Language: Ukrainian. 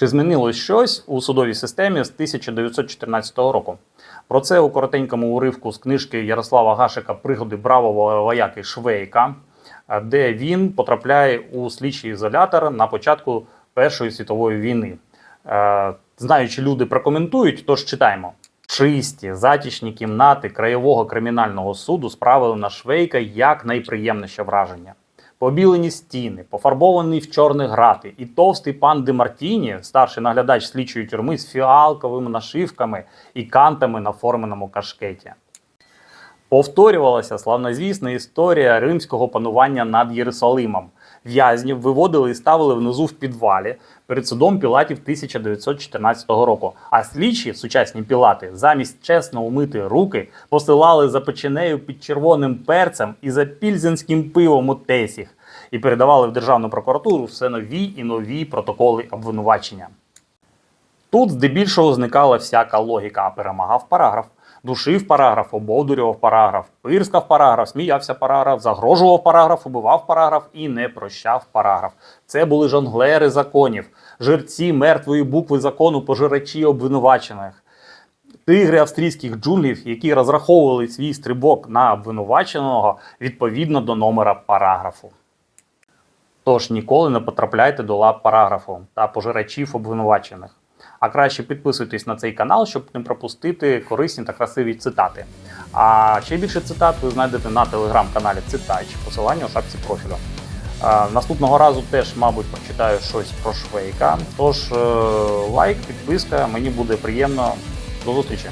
Чи змінилось щось у судовій системі з 1914 року? Про це у коротенькому уривку з книжки Ярослава Гашика Пригоди бравого вояки Швейка, де він потрапляє у слідчий ізолятор на початку Першої світової війни. Е, Знаючи люди прокоментують, тож читаємо. Чисті, затішні кімнати краєвого кримінального суду справили на Швейка як найприємніше враження. Побілені стіни, пофарбовані в чорні грати, і товстий пан Де Мартіні, старший наглядач слідчої тюрми з фіалковими нашивками і кантами на форменому кашкеті. Повторювалася славнозвісна історія римського панування над Єрусалимом. В'язнів виводили і ставили внизу в підвалі перед судом Пілатів 1914 року. А слідчі, сучасні пілати, замість чесно умити руки, посилали за печенею під червоним перцем і за пільзенським пивом у тесіх і передавали в Державну прокуратуру все нові і нові протоколи обвинувачення. Тут здебільшого зникала всяка логіка, а перемагав параграф. Душив параграф, обовдурював параграф, пирскав параграф, сміявся параграф, загрожував параграф, убивав параграф і не прощав параграф. Це були жонглери законів, жерці мертвої букви закону, пожирачі обвинувачених. Тигри австрійських джунглів, які розраховували свій стрибок на обвинуваченого відповідно до номера параграфу. Тож ніколи не потрапляйте до лап параграфу та пожирачів обвинувачених. А краще підписуйтесь на цей канал, щоб не пропустити корисні та красиві цитати. А ще більше цитат ви знайдете на телеграм-каналі Цитач, посилання у шапці профілю. Наступного разу теж, мабуть, прочитаю щось про Швейка. Тож е, лайк, підписка, мені буде приємно. До зустрічі!